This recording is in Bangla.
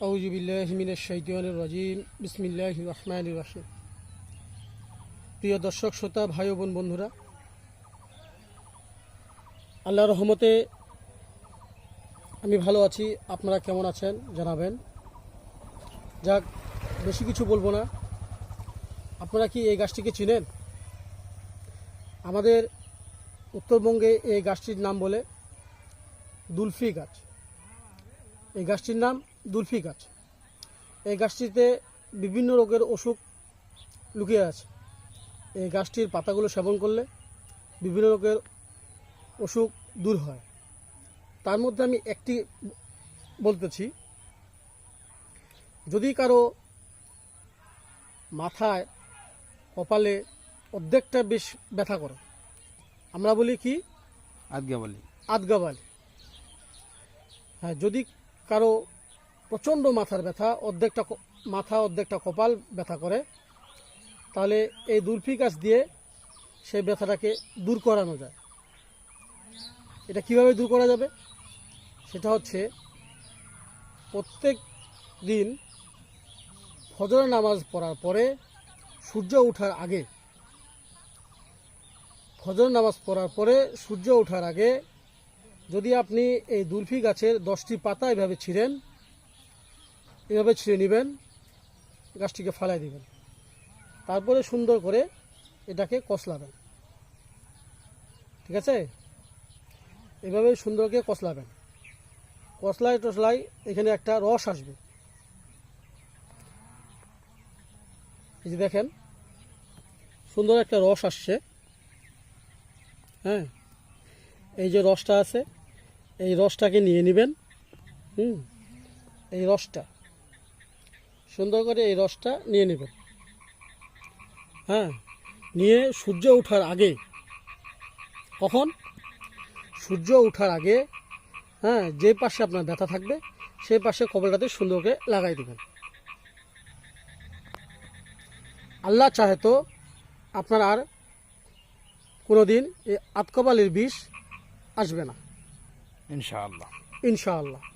আউজুবিল্লাহমিনাজিম বিসমিল্লাহ রহমান রাহিম। প্রিয় দর্শক, শ্রোতা, ভাই বোন, বন্ধুরা আল্লাহ রহমতে আমি ভালো আছি। আপনারা কেমন আছেন? জানাবেন। যাক, বেশি কিছু বলব না। আপনারা কি এই গাছটিকে চিনেন? আমাদের উত্তরবঙ্গে এই গাছটির নাম বলে দুলফি গাছ। এই গাছটির নাম দুলফি গাছ এই গাছটিতে বিভিন্ন রোগের অসুখ লুকিয়ে আছে। এই গাছটির পাতাগুলো সেবন করলে বিভিন্ন রোগের অসুখ দূর হয়। তার মধ্যে আমি একটি বলতেছি যদি কারও মাথায় কপালে অর্ধেকটা বেশ ব্যথা করে আমরা বলি কি? আজ্ঞা বলি আদগাবালি। হ্যাঁ যদি কারও প্রচণ্ড মাথার ব্যথা, অর্ধেকটা মাথা, অর্ধেকটা কপাল ব্যথা করে। তাহলে এই দুলফি গাছ দিয়ে সেই ব্যথাটাকে দূর করানো যায়। এটা কীভাবে দূর করা যাবে? সেটা হচ্ছে প্রত্যেক দিন ফজর নামাজ পড়ার পরে সূর্য ওঠার আগে ফজর নামাজ পড়ার পরে সূর্য ওঠার আগে যদি আপনি এই দুলফি গাছের দশটি পাতা এভাবে ছিঁড়েন এভাবে ছিঁড়ে নেবেন, গাছটিকে ফালাই দিবেন। তারপরে সুন্দর করে এটাকে কষলাবেন। ঠিক আছে? এভাবে সুন্দর করে কষলাবেন। কষলাই টসলাই এখানে একটা রস আসবে। এই যে দেখেন, সুন্দর একটা রস আসছে। হ্যাঁ এই যে রসটা আছে, এই রসটাকে নিয়ে নেবেন। হুম, এই রসটা। সুন্দর করে এই রসটা নিয়ে নেবেন হ্যাঁ নিয়ে সূর্য ওঠার আগে কখন? সূর্য ওঠার আগে হ্যাঁ যে পাশে আপনার ব্যথা থাকবে সেই পাশে কবলটাতে সুন্দর করে লাগাই দেবেন। আল্লাহ চাহে তো আপনার আর কোনো দিন এই আতকবালির বিষ আসবে না। ইনশাআল্লাহ। ইনশাআল্লাহ।